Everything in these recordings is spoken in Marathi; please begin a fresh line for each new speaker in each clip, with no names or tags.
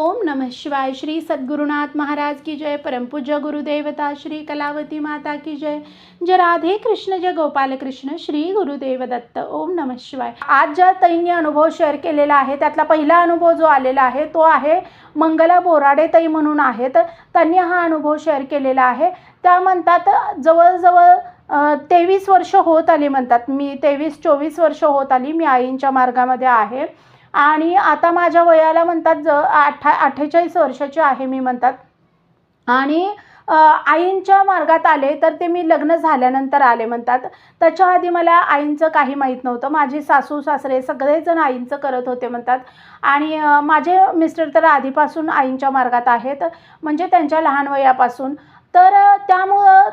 ओम नमः शिवाय श्री सद्गुरुनाथ महाराज की जय परमपूज्य गुरुदेवता श्री कलावती माता की जय। जय राधे कृष्ण जय गोपाल कृष्ण श्री गुरुदेव दत्त ओम नमः शिवाय। आज ज्या ताईंनी अनुभव शेअर केलेला आहे त्यातला पहिला अनुभव जो आलेला आहे तो आहे मंगला बोराडे ताई म्हणून आहेत. त्यांनी हा अनुभव शेअर केलेला आहे. त्या म्हणतात जवळजवळ तेवीस वर्ष होत आली म्हणतात. मी तेवीस चोवीस वर्ष होत आली मी आईंच्या मार्गामध्ये आहे. आणि आता माझ्या वयाला म्हणतात ज अठ्ठा अठ्ठेचाळीस वर्षाची आहे मी म्हणतात. आणि आईंच्या मार्गात आले तर ते मी लग्न झाल्यानंतर आले म्हणतात. त्याच्या आधी मला आईंचं काही माहीत नव्हतं. माझे सासू सासरे सगळेजण आईंचं करत होते म्हणतात. आणि माझे मिस्टर तर आधीपासून आईंच्या मार्गात आहेत म्हणजे त्यांच्या लहान वयापासून. तर त्यामुळं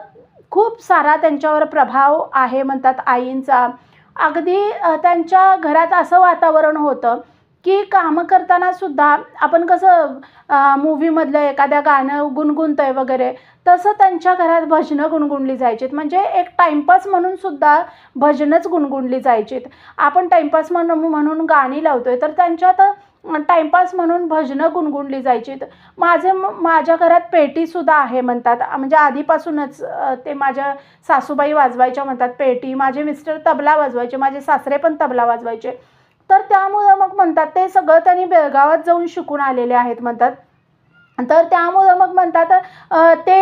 खूप सारा त्यांच्यावर प्रभाव आहे म्हणतात आईंचा. अगदी त्यांच्या घरात असं वातावरण होतं की कामं करताना सुद्धा आपण कसं मूवीमधलं एखाद्या गाणं गुणगुणतं आहे वगैरे तसं त्यांच्या घरात भजनं गुणगुणली जायचीत. म्हणजे एक टाईमपास म्हणून सुद्धा भजनंच गुणगुणली जायचीत. आपण टाईमपास म्हणून म्हणून गाणी लावतो आहे तर त्यांच्यात टाईमपास म्हणून भजनं गुणगुणली जायची. माझे माझ्या घरात पेटीसुद्धा आहे म्हणतात. म्हणजे आधीपासूनच ते माझ्या सासूबाई वाजवायच्या म्हणतात पेटी. माझे मिस्टर तबला वाजवायचे माझे सासरे पण तबला वाजवायचे. तर त्यामुळं मग म्हणतात ते सगळं त्यांनी बेळगावात जाऊन शिकून आलेले आहेत म्हणतात. तर त्यामुळं मग म्हणतात ते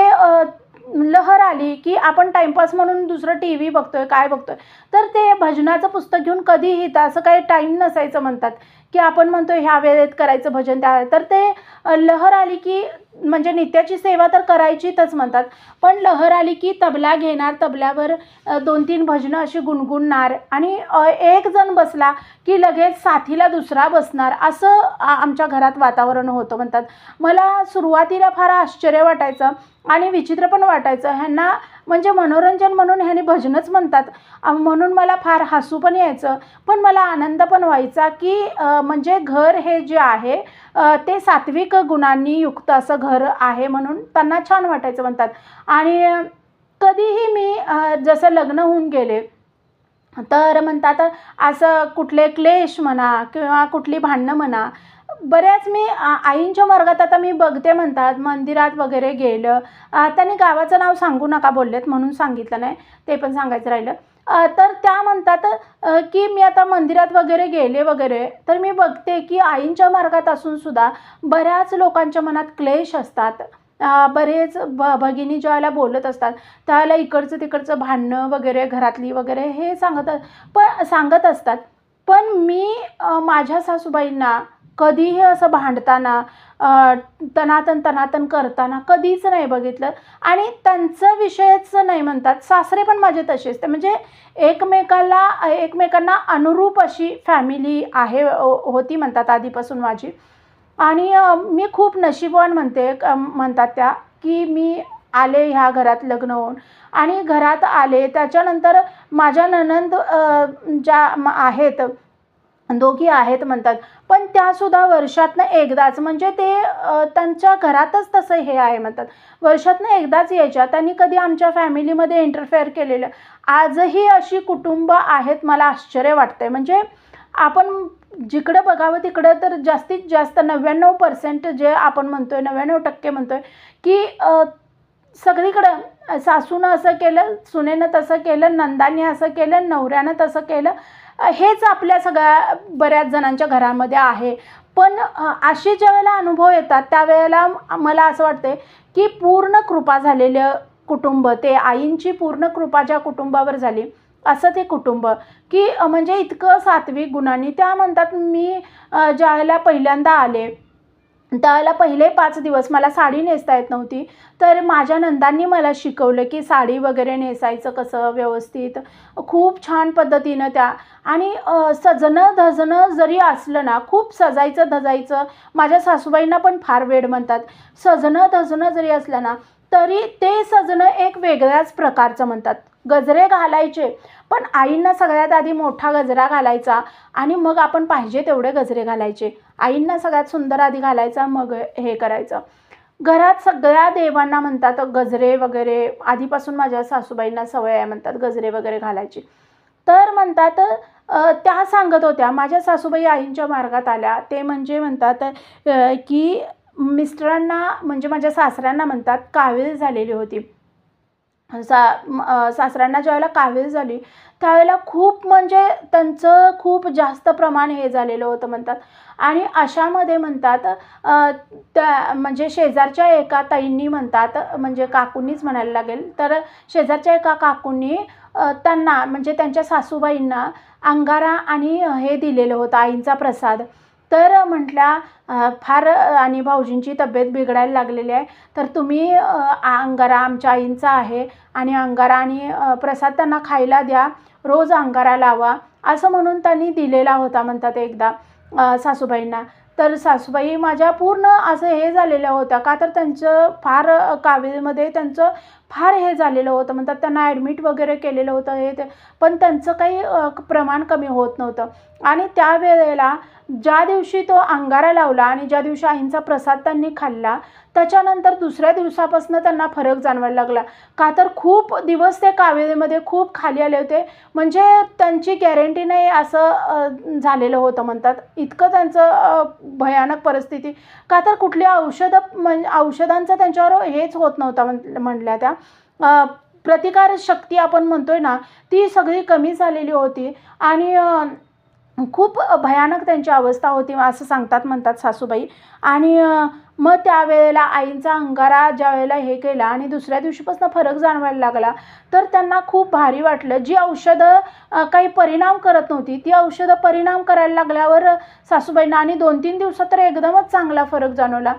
लहर आली की आपण टाईमपास म्हणून दुसरं टी व्ही बघतोय काय बघतोय. तर ते भजनाचं पुस्तक घेऊन कधीही तर असं काही टाईम नसायचं म्हणतात. की आपण म्हणतो ह्या वेळेत करायचं भजन त्या तर ते लहर आली की म्हणजे नित्याची सेवा तर करायचीच म्हणतात. पण लहर आली की तबला घेणार तबल्यावर दोन तीन भजनं अशी गुणगुणणार आणि एक जण बसला की लगेच साथीला दुसरा बसणार असं आमच्या घरात वातावरण होतं म्हणतात. मला सुरुवातीला फार आश्चर्य वाटायचं आणि विचित्र पण वाटायचं. ह्यांना म्हणजे मनोरंजन म्हणून ह्याने भजनच म्हणतात. म्हणून मला फार हसू पण यायचं. पण मला आनंद पण व्हायचा की म्हणजे घर हे जे आहे ते सात्विक गुणांनी युक्त असं घर आहे म्हणून त्यांना छान वाटायचं म्हणतात. आणि कधीही मी जसं लग्न होऊन गेले तर म्हणतात असं कुठले क्लेश म्हणा किंवा कुठली भांडणं म्हणा बऱ्याच मी आईंच्या मार्गात आता मी बघते म्हणतात मंदिरात वगैरे गेलं. त्यांनी गावाचं नाव सांगू नका बोललेत म्हणून सांगितलं नाही ते पण सांगायचं राहिलं. तर त्या म्हणतात की मी आता मंदिरात वगैरे गेले वगैरे तर मी बघते की आईंच्या मार्गात असून सुद्धा बऱ्याच लोकांच्या मनात क्लेश असतात. बरेच भ भगिनी ज्यावेळेला बोलत असतात त्यावेळेला इकडचं तिकडचं भांडणं वगैरे घरातली वगैरे हे सांगत पण सांगत असतात. पण मी माझ्या सासूबाईंना कधीही असं भांडताना तनातन तनातन करताना कधीच नाही बघितलं. आणि त्यांचं विषयच नाही म्हणतात. सासरे पण माझे तसेच ते म्हणजे एकमेकाला एकमेकांना अनुरूप अशी फॅमिली आहे होती म्हणतात आधीपासून माझी. आणि मी खूप नशीबवान म्हणते म्हणतात त्या की मी आले ह्या घरात लग्न होऊन. आणि घरात आले त्याच्यानंतर माझ्या ननंद ज्या आहेत दोघी आहेत म्हणतात. पण त्यासुद्धा वर्षातनं एकदाच म्हणजे ते त्यांच्या घरातच तसं हे आहे म्हणतात. वर्षातनं एकदाच यायच्या. त्यांनी कधी आमच्या फॅमिलीमध्ये इंटरफेअर केलेलं. आजही अशी कुटुंब आहेत मला आश्चर्य वाटतंय. म्हणजे आपण जिकडं बघावं तिकडं तर जास्तीत जास्त नव्याण्णव पर्सेंट जे आपण म्हणतोय नव्याण्णव टक्के म्हणतोय की सगळीकडं सासूनं असं केलं सुनेनं तसं केलं नंदाने असं केलं नवऱ्यानं तसं केलं हेच आपल्या सगळ्या बऱ्याच जणांच्या घरामध्ये आहे. पण असे ज्या वेळेला अनुभव येतात त्यावेळेला मला असं वाटते की पूर्ण कृपा झालेलं कुटुंब ते आईंची पूर्ण कृपा ज्या कुटुंबावर झाली असं ते कुटुंब की म्हणजे इतकं सात्विक गुणांनी त्या म्हणतात मी ज्या वेळेला पहिल्यांदा आले त्याला पहिले पाच दिवस मला साडी नेसता येत नव्हती. तर माझ्या नंदांनी मला शिकवलं की साडी वगैरे नेसायचं कसं व्यवस्थित. खूप छान पद्धतीनं त्या. आणि सजणं धजणं जरी असलं ना खूप सजायचं धजायचं. माझ्या सासूबाईंना पण फार वेड म्हणतात. सजणं धजणं जरी असलं ना तरी ते सजणं एक वेगळ्याच प्रकारचं म्हणतात. गजरे घालायचे. पण आईंना सगळ्यात आधी मोठा गजरा घालायचा आणि मग आपण पाहिजे तेवढे गजरे घालायचे. आईंना सगळ्यात सुंदर आधी घालायचा मग हे करायचं. घरात सगळ्या देवांना म्हणतात गजरे वगैरे आधीपासून माझ्या सासूबाईंना सवय आहे म्हणतात गजरे वगैरे घालायची. तर म्हणतात त्या सांगत होत्या माझ्या सासूबाई आईंच्या मार्गात आल्या. ते म्हणजे म्हणतात की मिस्टरांना म्हणजे माझ्या सासऱ्यांना म्हणतात कावीळ झालेली होती. सा सासऱ्यांना ज्यावेळेला कावीळ झाली त्यावेळेला खूप म्हणजे त्यांचं खूप जास्त प्रमाण हे झालेलं होतं म्हणतात. आणि अशामध्ये म्हणतात त्या म्हणजे शेजारच्या एका ताईंनी म्हणतात म्हणजे काकूंनीच म्हणायला लागेल तर शेजारच्या एका काकूंनी त्यांना म्हणजे त्यांच्या सासूबाईंना अंगारा आणि हे दिलेलं होतं आईंचा प्रसाद. तर म्हटल्या फार आणि भाऊजींची तब्येत बिघडायला लागलेली आहे. तर तुम्ही अंगारा आमच्या आईंचा आहे आणि अंगारा आणि प्रसाद त्यांना खायला द्या. रोज अंगारा लावा. असं म्हणून त्यांनी दिलेला होता म्हणतात एकदा सासूबाईंना. तर सासूबाई माझ्या पूर्ण असं हे झालेल्या होत्या. का तर त्यांचं फार अ, कावीळमध्ये त्यांचं फार हे झालेलं होतं. म्हणतात त्यांना ॲडमिट वगैरे केलेलं होतं हे ते. पण त्यांचं काही प्रमाण कमी होत नव्हतं. आणि त्यावेळेला ज्या दिवशी तो अंगारा लावला आणि ज्या दिवशी आईंचा प्रसाद त्यांनी खाल्ला त्याच्यानंतर दुसऱ्या दिवसापासून त्यांना फरक जाणवायला लागला. का तर खूप दिवस ते कावेरीमध्ये खूप खाली आले होते. म्हणजे त्यांची गॅरंटी नाही असं झालेलं होतं म्हणतात. इतकं त्यांचं भयानक परिस्थिती. का तर कुठली औषधं म्हण औषधांचं त्यांच्यावर हेच होत नव्हतं म्हण म्हणल्या त्या. प्रतिकारशक्ती प्रतिकार शक्ती आपण म्हणतोय ना ती सगळी कमी झालेली होती. आणि खूप भयानक त्यांची अवस्था होती असं सांगतात म्हणतात सासूबाई. आणि मग त्यावेळेला आईंचा अंगारा ज्या वेळेला हे केला आणि दुसऱ्या दिवशीपासून फरक जाणवायला लागला तर त्यांना खूप भारी वाटलं. जी औषधं काही परिणाम करत नव्हती ती औषधं परिणाम करायला लागल्यावर सासूबाईंना आणि दोन तीन दिवसात तर एकदमच चांगला फरक जाणवला.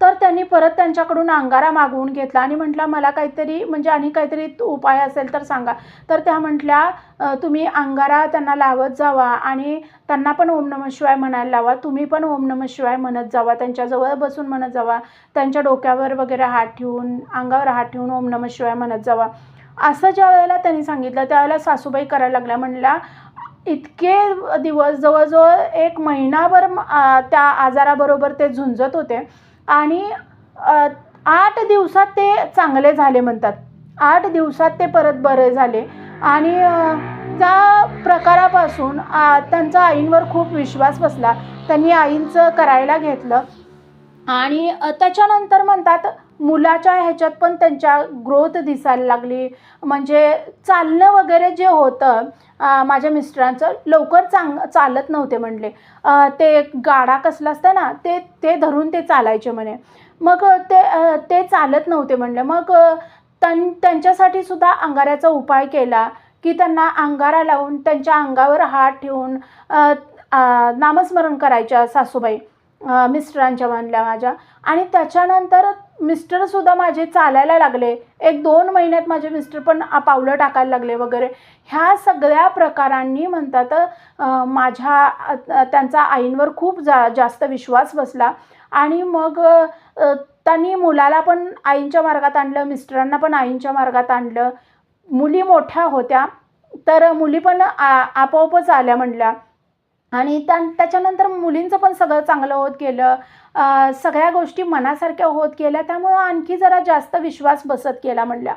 तर त्यांनी परत त्यांच्याकडून अंगारा मागवून घेतला आणि म्हटलं मला काहीतरी म्हणजे आणि काहीतरी उपाय असेल तर सांगा. तर त्या म्हटल्या तुम्ही अंगारा त्यांना लावत जावा आणि त्यांना पण ओम नम शिवाय म्हणायला लावा. तुम्ही पण ओम नम शिवाय म्हणत जावा. त्यांच्याजवळ बसून म्हणत जावा. त्यांच्या डोक्यावर वगैरे हात ठेवून अंगावर हात ठेवून ओम नम शिवाय म्हणत जावा. असं ज्या वेळेला त्यांनी सांगितलं त्यावेळेला सासूबाई करायला लागल्या. म्हणल्या इतके दिवस जवळजवळ एक महिनाभर त्या आजाराबरोबर ते झुंजत होते. आणि आठ दिवसात ते चांगले झाले म्हणतात. आठ दिवसात ते परत बरे झाले. आणि त्या प्रकारापासून त्यांचा आईंवर खूप विश्वास बसला. त्यांनी आईंचं करायला घेतलं. आणि त्याच्यानंतर म्हणतात मुलाच्या ह्याच्यात पण त्यांच्या ग्रोथ दिसायला लागली. म्हणजे चालणं वगैरे जे होतं माझ्या मिस्टरांचं लवकर चांग चालत नव्हते म्हणले. ते गाडा कसला असतं ना ते ते धरून ते चालायचे म्हणे. मग ते ते चालत नव्हते म्हणले. मग त्यां त्यांच्यासाठी सुद्धा अंगाऱ्याचा उपाय केला की त्यांना अंगारा लावून त्यांच्या अंगावर हात ठेवून नामस्मरण करायच्या सासूबाई मिस्टरांच्या म्हणल्या माझ्या. आणि त्याच्यानंतर मिस्टरसुद्धा माझे चालायला लागले. एक दोन महिन्यात माझे मिस्टर पण पावलं टाकायला लागले वगैरे. ह्या सगळ्या प्रकारांनी म्हणतात माझ्या त्यांचा आईंवर खूप जा जास्त विश्वास बसला. आणि मग त्यांनी मुलाला पण आईंच्या मार्गात आणलं मिस्टरांना पण आईंच्या मार्गात आणलं. मुली मोठ्या होत्या. तर मुली पण आ आपोआपच आल्या म्हणल्या. आणि त्या त्याच्यानंतर मुलींचं पण सगळं चांगलं होत गेलं. सगळ्या गोष्टी मनासारख्या होत गेल्या. त्यामुळं आणखी जरा जास्त विश्वास बसत गेला म्हणल्या.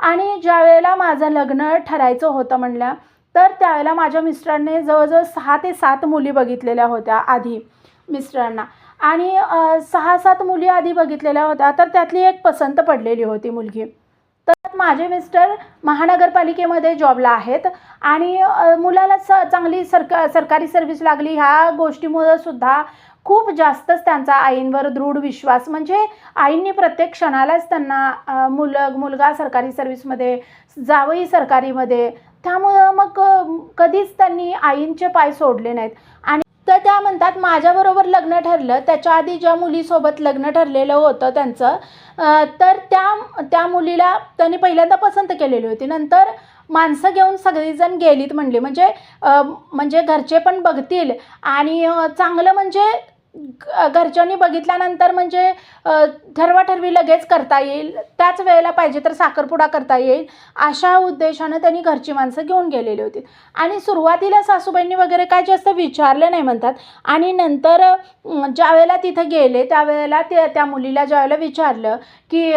आणि ज्यावेळेला माझं लग्न ठरायचं होतं म्हणल्या तर त्यावेळेला माझ्या मिस्टरांनी जवळजवळ सहा ते सात मुली बघितलेल्या होत्या आधी मिस्टरांना. आणि सहा सात मुली आधी बघितलेल्या होत्या तर त्यातली एक पसंत पडलेली होती मुलगी. माझे मिस्टर महानगरपालिकेमध्ये जॉबला आहेत. आणि मुलाला स चांगली सरका सरकारी सर्व्हिस लागली ह्या गोष्टीमुळं सुद्धा खूप जास्तच त्यांचा आईंवर दृढ विश्वास. म्हणजे आईंनी प्रत्येक क्षणालाच त्यांना मुल मुलं मुलगा सरकारी सर्व्हिसमध्ये जावई सरकारीमध्ये त्यामुळं मग कधीच त्यांनी आईंचे पाय सोडले नाहीत. आणि तर त्या म्हणतात माझ्याबरोबर लग्न ठरलं. त्याच्या आधी ज्या मुलीसोबत लग्न ठरलेलं होतं त्यांचं तर त्या त्या मुलीला त्यांनी पहिल्यांदा पसंत केलेली होती. नंतर माणसं घेऊन सगळीजण गेलीत म्हणले. म्हणजे म्हणजे घरचे पण बघतील आणि चांगलं म्हणजे घरच्यांनी बघितल्यानंतर म्हणजे ठरवाठरवी लगेच करता येईल. त्याच वेळेला पाहिजे तर साखरपुडा करता येईल. अशा उद्देशानं त्यांनी घरची माणसं घेऊन गेलेली होती. आणि सुरुवातीला सासूबाईंनी वगैरे काय जास्त विचारलं नाही म्हणतात. आणि नंतर ज्यावेळेला ज्या वेळेला तिथं गेले त्यावेळेला ते त्या मुलीला ज्यावेळेला विचारलं की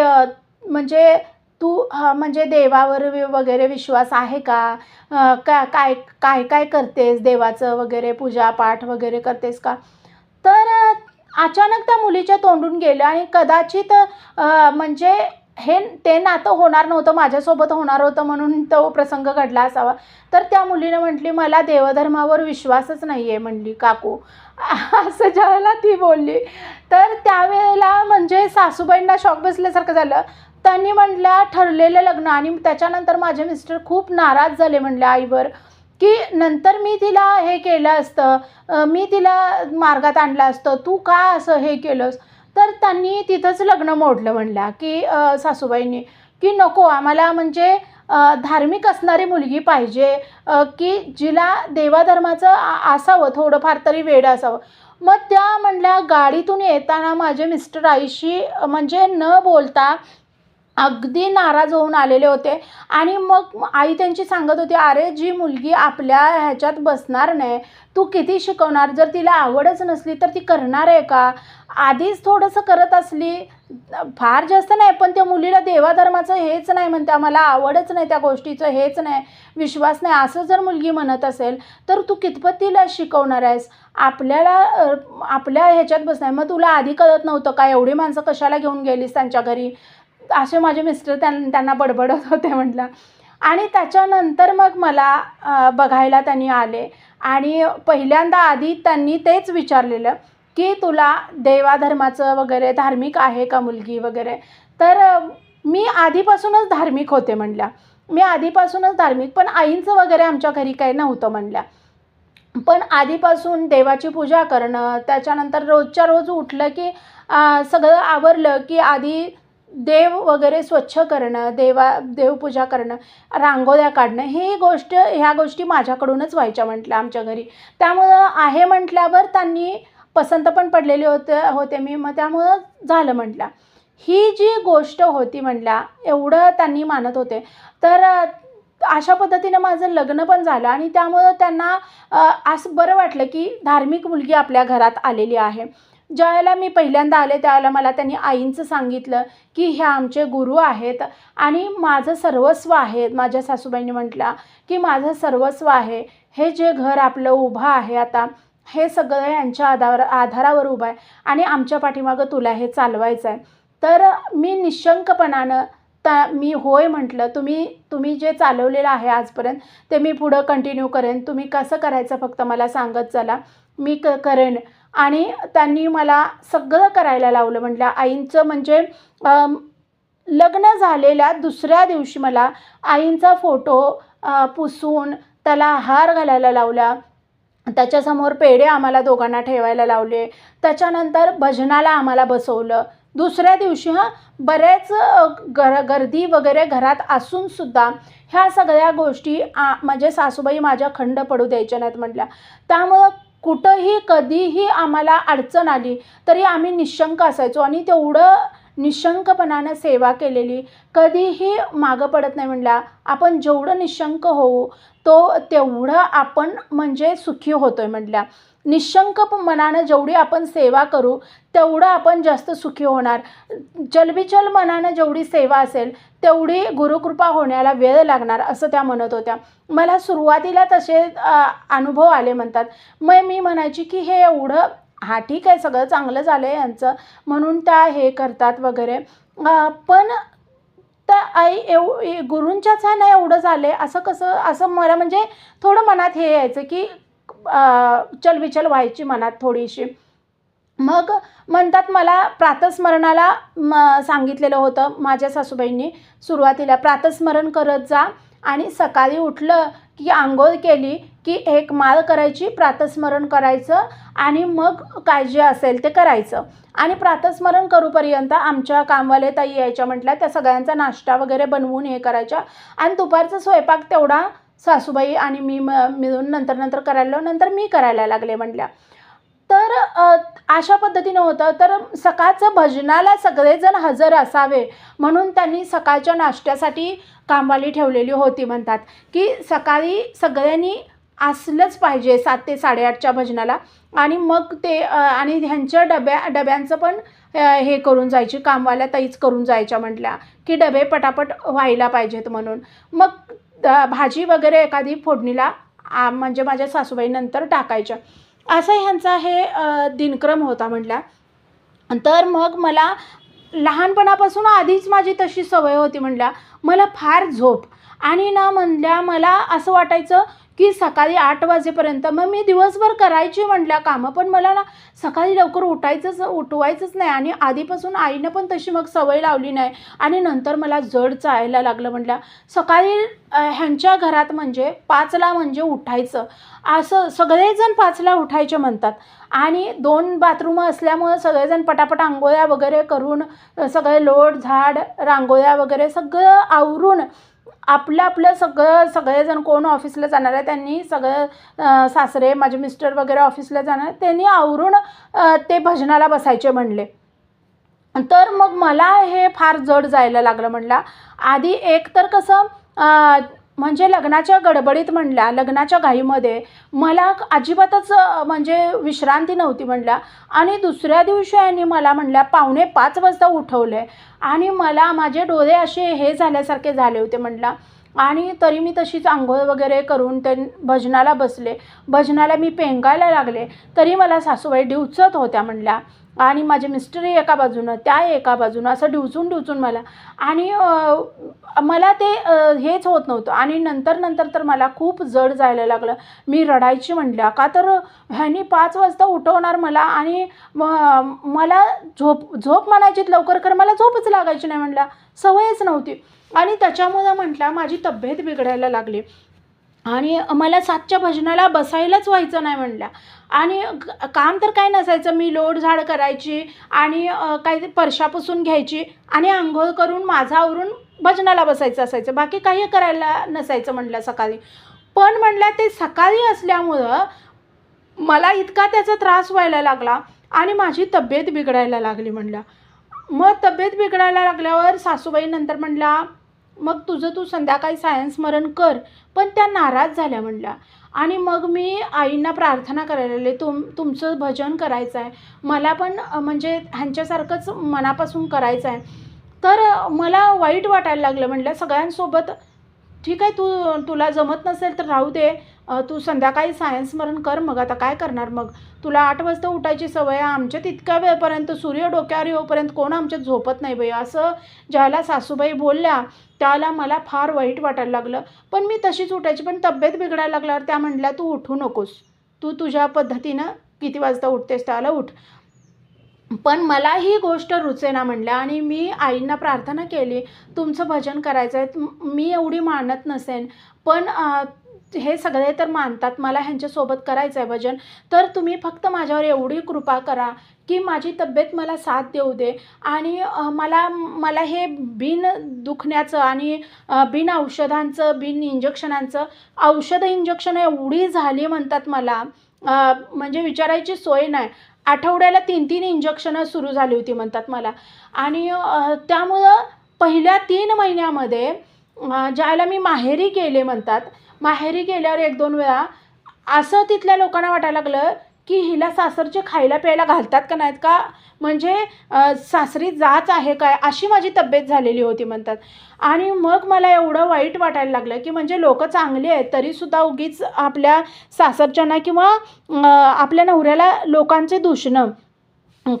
म्हणजे तू म्हणजे देवावर वगैरे विश्वास आहे का काय काय काय करतेस देवाचं वगैरे पूजापाठ वगैरे करतेस का? तर अचानक त्या मुलीच्या तोंडून गेलं आणि कदाचित म्हणजे हे ते नातं होणार नव्हतं माझ्यासोबत होणार होतं म्हणून तो प्रसंग घडला असावा. तर त्या मुलीनं म्हटली मला देवधर्मावर विश्वासच नाही आहे म्हणली काकू. असं ज्यावेळेला ती बोलली तर त्यावेळेला म्हणजे सासूबाईंना शॉक बसल्यासारखं झालं. त्यांनी म्हटलं ठरलेलं लग्न. आणि त्याच्यानंतर माझे मिस्टर खूप नाराज झाले म्हणले आईवर. की नंतर मी तिला हे केलं असतं मी तिला मार्गात आणलं असतं तू का असं हे केलंस? तर त्यांनी तिथंच लग्न मोडलं म्हणला की सासूबाईंनी की नको आम्हाला म्हणजे धार्मिक असणारी मुलगी पाहिजे की जिला देवाधर्माचं असावं थोडंफार तरी वेड असावं. मग त्या म्हणल्या गाडीतून येताना माझे मिस्टर आईशी म्हणजे न बोलता अगदी नाराज होऊन आलेले होते. आणि मग आई त्यांची सांगत होती अरे जी मुलगी आपल्या ह्याच्यात बसणार नाही तू किती शिकवणार? जर तिला आवडच नसली तर ती करणार आहे का? आधीच थोडंसं करत असली फार जास्त नाही पण त्या मुलीला देवाधर्माचं हेच नाही म्हणते. मला आवडच नाही त्या गोष्टीचं हेच नाही. विश्वास नाही. असं जर मुलगी म्हणत असेल तर तू कितपत तिला शिकवणार आहेस? आपल्याला आपल्या ह्याच्यात बसणार मग तुला आधी कळत नव्हतं का? एवढी माणसं कशाला घेऊन गेलीस त्यांच्या घरी? असे माझे मिस्टर त्यां त्यांना बडबडत होते म्हटलं. आणि त्याच्यानंतर मग मला बघायला त्यांनी आले. आणि पहिल्यांदा आधी त्यांनी तेच विचारलेलं की तुला देवाधर्माचं वगैरे धार्मिक आहे का मुलगी वगैरे? तर मी आधीपासूनच धार्मिक होते म्हणल्या मी आधीपासूनच धार्मिक पण आईंचं वगैरे आमच्या घरी काही नव्हतं म्हणल्या पण आधीपासून देवाची पूजा करणं त्याच्यानंतर रोजच्या रोज उठलं की सगळं आवरलं की आधी देव वगैरे स्वच्छ करणं देवा देवपूजा करणं रांगोळ्या काढणं ही गोष्ट ह्या गोष्टी माझ्याकडूनच व्हायच्या म्हटल्या आमच्या घरी. त्यामुळं आहे म्हटल्यावर त्यांनी पसंत पण पडलेले होते होते मी. मग त्यामुळं झालं म्हटलं. ही जी गोष्ट होती म्हटल्या एवढं त्यांनी मानत होते. तर अशा पद्धतीनं माझं लग्न पण झालं आणि त्यामुळं त्यांना असं बरं वाटलं की धार्मिक मुलगी आपल्या घरात आलेली आहे. ज्यावेळेला मी पहिल्यांदा आले त्यावेळेला मला त्यांनी आईंचं सांगितलं की ह्या आमचे गुरु आहेत आणि माझं सर्वस्व आहे. माझ्या सासूबाईंनी म्हटलं की माझं सर्वस्व आहे. हे जे घर आपलं उभं आहे आता हे सगळं यांच्या आधार आधारावर उभं आहे आणि आमच्या पाठीमागं तुला हे चालवायचं आहे. तर मी निशंकपणानं त्या मी होय म्हटलं तुम्ही तुम्ही जे चालवलेलं आहे आजपर्यंत ते मी पुढं कंटिन्यू करेन. तुम्ही कसं करायचं फक्त मला सांगत चला. मी क करेन. आणि त्यांनी मला सगळं करायला लावलं. म्हटलं आईंचं म्हणजे लग्न झालेल्या दुसऱ्या दिवशी मला आईंचा फोटो पुसून त्याला हार घालायला लावला. त्याच्यासमोर पेढे आम्हाला दोघांना ठेवायला लावले. त्याच्यानंतर भजनाला आम्हाला बसवलं. दुसऱ्या दिवशी हां बरेच गर गर्दी वगैरे घरात असूनसुद्धा ह्या सगळ्या गोष्टी आ म्हणजे सासूबाई माझ्या खंड पडू द्यायच्या नाहीत म्हटल्या. त्यामुळं कुठंही कधीही आम्हाला अडचण आली तरी आम्ही निशंक असायचो. आणि तेवढं निशंकपणानं सेवा केलेली. कधीही मागं पडत नाही म्हणला आपण जेवढं निशंक होऊ तो तेवढं आपण म्हणजे सुखी होतो आहे म्हटल्या निशंक मनानं जेवढी आपण सेवा करू तेवढं आपण जास्त सुखी होणार. चलबिचल मनानं जेवढी सेवा असेल तेवढी गुरुकृपा होण्याला वेळ लागणार असं त्या म्हणत होत्या. मला सुरुवातीला तसे अनुभव आले म्हणतात. मग मी म्हणायची की हे एवढं हा ठीक आहे सगळं चांगलं झालं आहे यांचं. म्हणून त्या हे करतात वगैरे. पण तर आई एव गुरूंच्याच ह्या नाही एवढं झालं आहे असं कसं असं मला म्हणजे थोडं मनात हे यायचं की चलविचल व्हायची मनात थोडीशी. मग म्हणतात मला प्रातस्मरणाला म सांगितलेलं होतं माझ्या सासूबाईंनी सुरुवातीला प्रातस्मरण करत जा आणि सकाळी उठलं की आंघोळ केली की एक माळ करायची प्रातस्मरण करायचं आणि मग काय जे असेल ते करायचं. आणि प्रातस्मरण करूपर्यंत आमच्या कामवाले ताई यायच्या म्हटल्या त्या सगळ्यांचा नाश्ता वगैरे बनवून हे करायच्या आणि दुपारचा स्वयंपाक तेवढा सासूबाई आणि मी म मिळून नंतर नंतर करायला नंतर मी करायला लागले म्हटल्या तर अशा पद्धतीनं होतं तर सकाळचं भजनाला सगळेजण हजर असावे म्हणून त्यांनी सकाळच्या नाश्त्यासाठी कामवाली ठेवलेली होती म्हणतात. की सकाळी सगळ्यांनी असलंच पाहिजे सात ते साडेआठच्या भजनाला आणि मग ते आणि ह्यांच्या डब्या डब्यांचं पण हे करून जायची कामवाल्या ताईच करून जायच्या म्हटल्या की डबे पटापट व्हायला पाहिजेत म्हणून. मग तर भाजी वगैरे एखादी फोडणीला आ, म्हणजे माझ्या सासूबाईनंतर टाकायच्या. असं ह्यांचा हे दिनक्रम होता म्हटला तर मग मला लहानपणापासून आधीच माझी तशी सवय होती म्हटल्या. मला फार झोप. आणि ना म्हणल्या मला असं वाटायचं की सकाळी आठ वाजेपर्यंत मग मी दिवसभर करायची म्हटल्या कामं पण मला ना सकाळी लवकर उठायचंच उठवायचंच नाही. आणि आधीपासून आईनं पण तशी मग सवय लावली नाही. आणि नंतर मला जड चालायला लागलं म्हटल्या सकाळी ह्यांच्या घरात म्हणजे पाचला म्हणजे उठायचं. असं सगळेजण पाचला उठायचे म्हणतात. आणि दोन बाथरूम असल्यामुळं सगळेजण पटापट आंघोळ्या वगैरे करून सगळे लोट झाड रांगोळ्या वगैरे सगळं आवरून आपलं आपलं सगळं सगळेजण कोण ऑफिसला जाणार आहे त्यांनी सगळं सासरे माझे मिस्टर वगैरे ऑफिसला जाणार त्यांनी आवरून ते भजनाला बसायचे म्हणले. तर मग मला हे फार जड जायला लागलं म्हणला. आधी एक तर कसं म्हणजे लग्नाच्या गडबडीत म्हणल्या लग्नाच्या घाईमध्ये मला अजिबातच म्हणजे विश्रांती नव्हती म्हणल्या. आणि दुसऱ्या दिवशी यांनी मला म्हणल्या पावणे पाच वाजता उठवले. आणि मला माझे डोळे असे हे झाल्यासारखे झाले होते म्हणला आणि तरी मी तशीच आंघोळ वगैरे करून ते भजनाला बसले. भजनाला मी पेंगायला लागले. तरी मला सासूबाई डिवचत होत्या म्हणल्या. आणि माझे मिस्टरही एका बाजूनं त्या एका बाजूनं असं डिवचून डिवचून मला. आणि मला ते हेच होत नव्हतं. आणि नंतर नंतर तर मला खूप जड जायला लागलं. मी रडायची म्हणल्या का तर ह्यांनी पाच वाजता उठवणार मला आणि मला झोप झोप म्हणायची लवकर कर मला झोपच लागायची नाही म्हणल्या सवयच नव्हती. आणि त्याच्यामुळं म्हटलं माझी तब्येत बिघडायला लागली. आणि मला सातच्या भजनाला बसायलाच व्हायचं नाही म्हणल्या आणि काम तर काय नसायचं. मी लोड झाड करायची आणि काही परशा पुसून घ्यायची आणि आंघोळ करून माझा आवरून भजनाला बसायचं असायचं. बाकी काही करायला नसायचं म्हणलं सकाळी. पण म्हणल्या ते सकाळी असल्यामुळं मला इतका त्याचा त्रास व्हायला लागला आणि माझी तब्येत बिघडायला लागली म्हणल्या मग तब्येत बिघडायला लागल्यावर सासूबाई नंतर म्हणल्या मग तुझं तू संध्याकाळी सायन्स स्मरण कर. पण त्या नाराज झाल्या म्हणल्या. आणि मग मी आईंना प्रार्थना करायला लागले तुम तुमचं भजन करायचं आहे मला पण म्हणजे ह्यांच्यासारखंच मनापासून करायचं आहे तर मला वाईट वाटायला लागलं. म्हणलं सगळ्यांसोबत ठीक आहे तू तुला जमत नसेल तर राहू दे. तू संध्याकाळी सायन्स स्मरण कर मग आता काय करणार मग? तुला आठ वाजता उठायची सवय आहे. आमच्यात इतक्या वेळपर्यंत सूर्य डोक्यावर येऊपर्यंत कोण आमच्यात झोपत नाही बाई. असं ज्याला सासूबाई बोलल्या त्याला मला फार वाईट वाटायला लागलं. पण मी तशीच उठायची पण तब्येत बिघडायला लागल्यावर त्या म्हणल्या तू उठू नकोस. तू तुझ्या पद्धतीनं किती वाजता उठतेस त्याला उठ. पण मला ही गोष्ट रुचेना म्हणल्या आणि मी आईंना प्रार्थना केली तुमचं भजन करायचं आहे मी एवढी मानत नसेन पण हे सगळे तर मानतात मला ह्यांच्यासोबत करायचं आहे भजन तर तुम्ही फक्त माझ्यावर एवढी कृपा करा की माझी तब्येत मला साथ देऊ दे. आणि मला मला हे बिन दुखण्याचं आणि बिन औषधांचं बिन इंजेक्शनांचं औषधं इंजेक्शन एवढी झाली म्हणतात मला. म्हणजे विचारायची सोय नाही. आठवड्याला तीन तीन इंजेक्शनं सुरू झाली होती म्हणतात मला. आणि त्यामुळं पहिल्या तीन महिन्यामध्ये ज्याला मी माहेरी गेले म्हणतात माहेरी गेल्यावर एक दोन वेळा असं तिथल्या लोकांना वाटायला लागलं की हिला सासरचे खायला प्यायला घालतात का नाहीत का? म्हणजे सासरी जाच आहे काय? अशी माझी तब्येत झालेली होती म्हणतात. आणि मग मला एवढं वाईट वाटायला लागलं की म्हणजे लोक चांगली आहेत तरीसुद्धा उगीच आपल्या सासरच्यांना किंवा आपल्या नवऱ्याला लोकांचे दूषणं.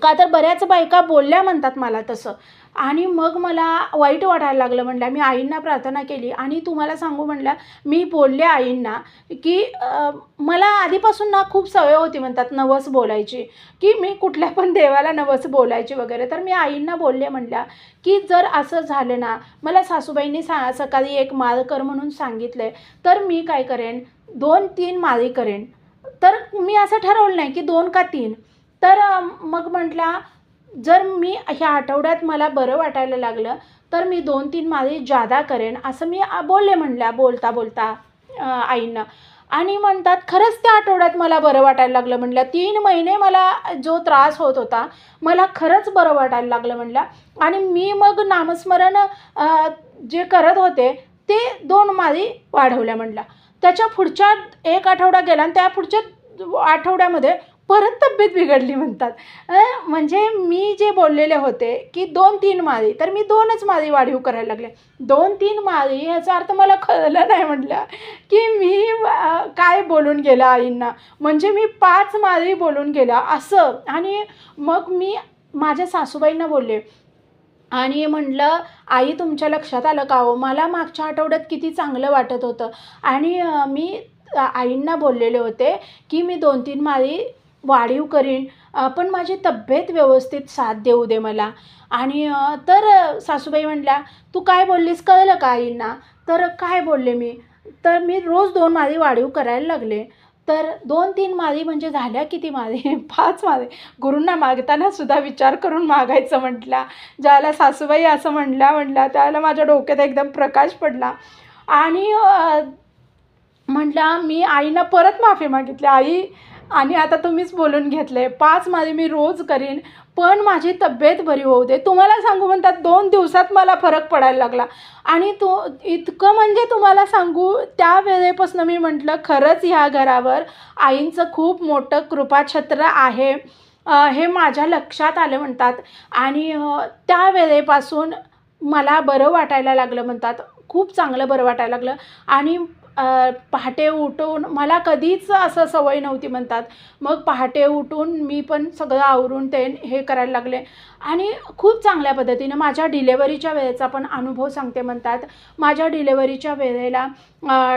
का तर बऱ्याच बायका बोलल्या म्हणतात मला तसं. आणि मग मला वाईट वाटायला लागलं म्हणल्या मी आईंना प्रार्थना केली आणि तुम्हाला सांगू म्हणल्या मी बोलले आईंना की मला आधीपासून ना खूप सवय होती म्हणतात नवस बोलायची. की मी कुठल्या पण देवाला नवस बोलायची वगैरे. तर मी आईंना बोलले म्हणल्या की जर असं झालं ना मला सासूबाईंनी सा सकाळी एक माळ कर म्हणून सांगितलं तर मी काय करेन? दोन तीन माळी करेन. तर मी असं ठरवलं नाही की दोन का तीन. तर मग म्हटला जर मी ह्या आठवड्यात मला बरं वाटायला लागलं तर मी दोन तीन माळी जादा करेन असं मी आ- बोलले म्हणल्या बोलता बोलता आईनं आईंना. आणि म्हणतात खरंच त्या आठवड्यात मला बरं वाटायला लागलं म्हणलं तीन महिने मला जो त्रास होत होता मला खरंच बरं वाटायला लागलं म्हणल्या. आणि मी मग नामस्मरण जे करत होते ते दोन माळी वाढवल्या म्हणल्या. त्याच्या पुढच्या एक आठवडा गेला आणि त्या पुढच्या आठवड्यामध्ये परत तब्येत बिघडली म्हणतात. म्हणजे मी जे बोललेले होते की दोन तीन माळी तर मी दोनच माळी वाढीव करायला लागले. दोन तीन माळी याचा अर्थ मला कळलं नाही म्हटलं की मी काय बोलून गेला आईंना. म्हणजे मी पाच माळी बोलून गेला असं. आणि मग मी माझ्या सासूबाईंना बोलले आणि म्हटलं आई तुमच्या लक्षात आलं का हो? मला मागच्या आठवड्यात किती चांगलं वाटत होतं. आणि मी आईंना बोललेले होते की मी दोन तीन माळी वाढीव करीन. पण माझी तब्येत व्यवस्थित साथ देऊ दे मला. आणि तर सासूबाई म्हटल्या तू काय बोललीस कळलं का आईंना? तर काय बोलले मी? तर मी रोज दोन माळी वाढीव करायला लागले. तर दोन तीन माळी म्हणजे झाल्या किती माळी? पाच माळी. गुरूंना मागताना सुद्धा विचार करून मागायचं म्हटला ज्याला सासूबाई असं म्हणल्या म्हटल्या त्यावेळेला माझ्या डोक्यात एकदम प्रकाश पडला. आणि म्हटलं मी आईनं परत माफी मागितली. आई आणि आता तुम्हीच बोलून घेतले पाच माझे मी रोज करीन पण माझी तब्येत बरी होऊ दे. तुम्हाला सांगू म्हणतात दोन दिवसात मला फरक पडायला लागला. आणि तो इतकं म्हणजे तुम्हाला सांगू त्या वेळेपासून मी म्हटलं खरंच ह्या घरावर आईंचं खूप मोठं कृपाछत्र आहे. हे माझ्या लक्षात आलं म्हणतात. आणि त्या वेळेपासून मला बरं वाटायला लागलं म्हणतात. खूप चांगलं बरं वाटायला लागलं. आणि पहाटे उठून मला कधीच असं सवय नव्हती म्हणतात. मग पहाटे उठून मी पण सगळं आवरून ते हे करायला लागले. आणि खूप चांगल्या पद्धतीनं माझ्या डिलेवरीच्या वेळेचा पण अनुभव सांगते म्हणतात. माझ्या डिलेवरीच्या वेळेला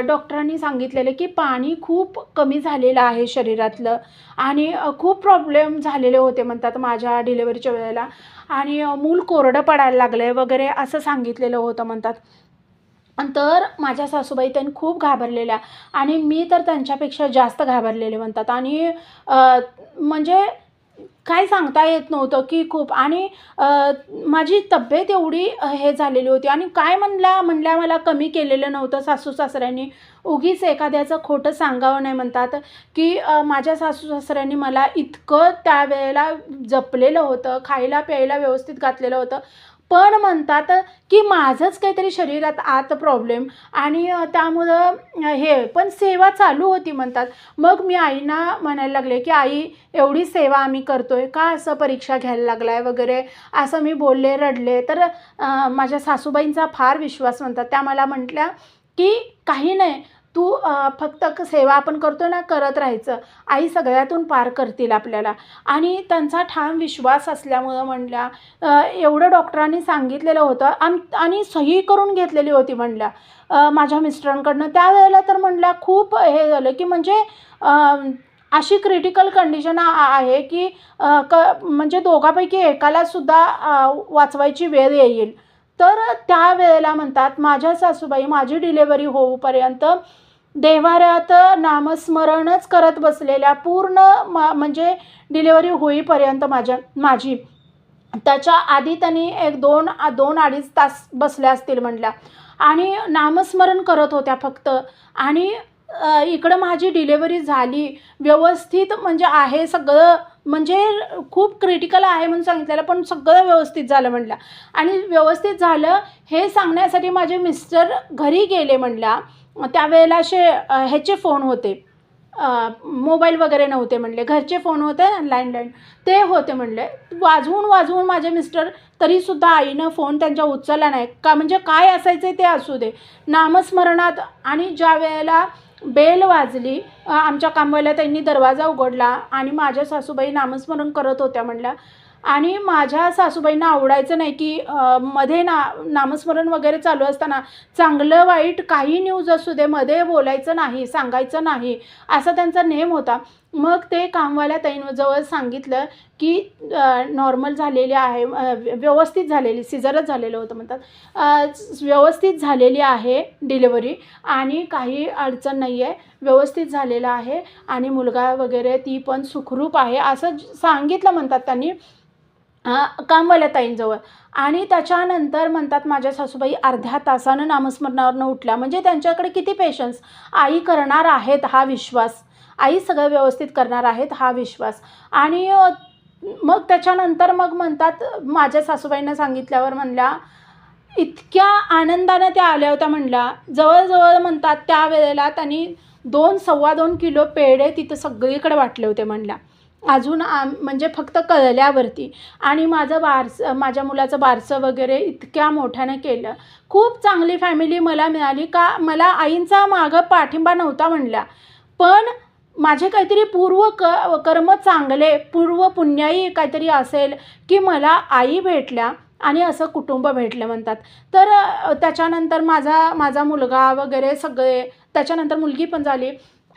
डॉक्टरांनी सांगितलेले की पाणी खूप कमी झालेलं आहे शरीरातलं. आणि खूप प्रॉब्लेम झालेले होते म्हणतात माझ्या डिलेवरीच्या वेळेला. आणि मूल कोरडं पडायला लागलं आहे वगैरे असं सांगितलेलं होतं म्हणतात. तर माझ्या सासूबाई त्यांनी खूप घाबरलेल्या आणि मी तर त्यांच्यापेक्षा जास्त घाबरलेले म्हणतात. आणि म्हणजे काय सांगता येत नव्हतं की खूप. आणि माझी तब्येत एवढी हे झालेली होती. आणि काय म्हणल्या म्हणल्या मला कमी केलेलं नव्हतं सासू सासऱ्यांनी. उगीच एखाद्याचं खोटं सांगावं नाही म्हणतात की माझ्या सासू सासऱ्यांनी मला इतकं त्यावेळेला जपलेलं होतं खायला प्यायला व्यवस्थित घातलेलं होतं. पण म्हणतात की माझंच काहीतरी शरीरात आत प्रॉब्लेम आणि त्यामुळं हे पण सेवा चालू होती म्हणतात. मग मी आईना म्हणायला लागले की आई एवढी सेवा आम्ही करतो आहे का असं परीक्षा घ्यायला लागला आहे वगैरे? असं मी बोलले रडले. तर माझ्या सासूबाईंचा फार विश्वास म्हणतात. त्या मला म्हटल्या की काही नाही तू फक्त सेवा आपण करतो ना करत राहायचं. आई सगळ्यातून पार करतील आपल्याला. आणि त्यांचा ठाम विश्वास असल्यामुळं म्हणल्या एवढं डॉक्टरांनी सांगितलेलं होतं. आम आणि सही करून घेतलेली होती म्हणल्या. माझ्या मिस्टरांकडनं. त्यावेळेला तर म्हणल्या खूप हे झालं की म्हणजे अशी क्रिटिकल कंडिशन आहे की क म्हणजे दोघापैकी एकालासुद्धा वाचवायची वेळ येईल. तर त्या वेळेला म्हणतात माझ्या सासूबाई माझी डिलेवरी होऊपर्यंत देवाऱ्यात नामस्मरणच करत बसलेल्या पूर्ण म म्हणजे डिलेवरी होईपर्यंत माझ्या माझी. त्याच्या आधी त्यांनी एक दोन दोन अडीच तास बसल्या असतील म्हटल्या. आणि नामस्मरण करत होत्या फक्त. आणि इकडं माझी डिलेवरी झाली. व्यवस्थित म्हणजे आहे सगळं म्हणजे खूप क्रिटिकल आहे म्हणून सांगितलेलं पण सगळं व्यवस्थित झालं म्हटलं आणि व्यवस्थित झालं हे सांगण्यासाठी माझे मिस्टर घरी गेले म्हणल्या त्यावेळेला असे ह्याचे फोन होते. मोबाईल वगैरे नव्हते म्हणले. घरचे फोन होते लँडलाईन. ते होते म्हणले. वाजवून वाजवून माझे मिस्टर तरीसुद्धा आईनं फोन त्यांच्या उचलला नाही. का म्हणजे काय असायचं ते असू दे. नामस्मरणात आणि ज्या वेळेला बेल वाजली आमच्या कामवाल्या त्यांनी दरवाजा उघडला आणि माझ्या सासूबाई नामस्मरण करत होत्या म्हणल्या आणि माझ्या सासूबाईंना आवडायचं नाही की मध्ये ना नामस्मरण वगैरे चालू असताना चांगलं वाईट काही न्यूज असू दे मध्ये बोलायचं नाही सांगायचं नाही असा त्यांचा नेम होता. मग ते कामवाल्या ताईंजवळ सांगितलं की नॉर्मल झालेली आहे व्यवस्थित झालेली सिझरच झालेलं होतं म्हणतात. व्यवस्थित झालेली आहे डिलेवरी आणि काही अडचण नाही आहे व्यवस्थित झालेलं आहे आणि मुलगा वगैरे ती पण सुखरूप आहे असं सांगितलं म्हणतात त्यांनी. कामवाल्याताईंजवळ. कामवाल्या ताईंजवळ आणि त्याच्यानंतर म्हणतात माझ्या सासूबाई अर्ध्या तासानं नामस्मरणावरनं उठल्या. म्हणजे त्यांच्याकडे किती पेशन्स आई करणार आहेत हा विश्वास. आई सगळं व्यवस्थित करणार आहेत हा विश्वास. आणि मग त्याच्यानंतर मग म्हणतात माझ्या सासूबाईंना सांगितल्यावर म्हणल्या इतक्या आनंदानं त्या आल्या होत्या म्हणल्या. जवळजवळ म्हणतात त्या वेळेला त्यांनी दोन सव्वा दोन किलो पेढे तिथं सगळीकडे वाटले होते म्हणल्या. अजून आम म्हणजे फक्त कळल्यावरती. आणि माझं बारसं माझ्या मुलाचं बारसं वगैरे इतक्या मोठ्यानं केलं. खूप चांगली फॅमिली मला मिळाली. का मला आईंचा मागं पाठिंबा नव्हता म्हणल्या पण माझे काहीतरी पूर्व क कर्म चांगले पूर्व पुण्याई काहीतरी असेल की मला आई भेटल्या आणि असं कुटुंब भेटलं म्हणतात. तर त्याच्यानंतर माझा माझा मुलगा वगैरे सगळे त्याच्यानंतर मुलगी पण झाली.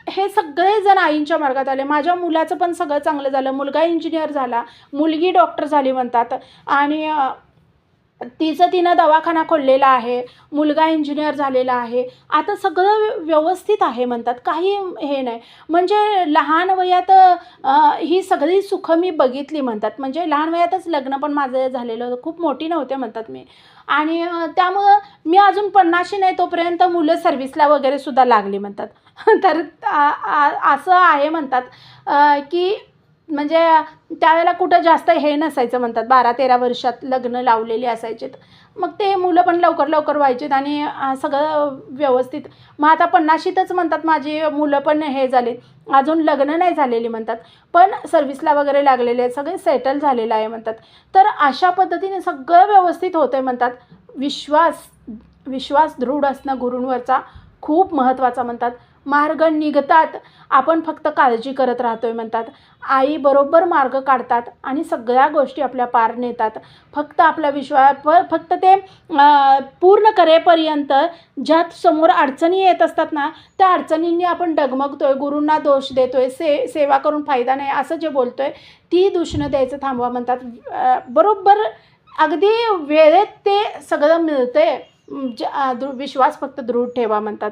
हे सगळेजण आईंच्या मार्गात आले. माझ्या मुलाचं पण सगळं चांगलं झालं. मुलगा इंजिनियर झाला. मुलगी डॉक्टर झाली म्हणतात. आणि तिचं तिनं दवाखाना खोललेला आहे. मुलगा इंजिनियर झालेला आहे. आता सगळं व्यवस्थित आहे म्हणतात. काही हे नाही. म्हणजे लहान वयात ही सगळी सुखं मी बघितली म्हणतात. म्हणजे लहान वयातच लग्न पण माझं झालेलं होतं. खूप मोठी नव्हते म्हणतात मी. आणि त्यामुळं मी अजून पन्नाशी नाही तोपर्यंत मुलं सर्व्हिसला वगैरे सुद्धा लागली म्हणतात. तर असं आहे म्हणतात. की म्हणजे त्यावेळेला कुठं जास्त हे नसायचं म्हणतात. बारा तेरा वर्षात लग्न लावलेले असायचे मग ते मुलं पण लवकर लवकर व्हायचेत आणि सगळं व्यवस्थित. मग आता पन्नाशीतच म्हणतात माझी मुलं पण हे झाले. अजून लग्न नाही झालेली म्हणतात. पण सर्व्हिसला वगैरे लागलेले आहेत. सगळे सेटल झालेलं आहे म्हणतात. तर अशा पद्धतीने सगळं व्यवस्थित होतं आहे म्हणतात. विश्वास विश्वास दृढ असणं गुरूंवरचा खूप महत्त्वाचा म्हणतात. मार्ग निघतात. आपण फक्त काळजी करत राहतो आहे म्हणतात. आई बरोबर मार्ग काढतात आणि सगळ्या गोष्टी आपल्या पार नेतात. फक्त आपला विश्वास प फक्त ते पूर्ण करेपर्यंत ज्यात समोर अडचणी येत असतात ना त्या अडचणींनी आपण डगमगतोय गुरूंना दोष देतोय से सेवा करून फायदा नाही असं जे बोलतोय ती दूषणं द्यायचं थांबवा म्हणतात. बरोबर अगदी वेळेत ते सगळं मिळतंय. जे दृ विश्वास फक्त दृढ ठेवा म्हणतात.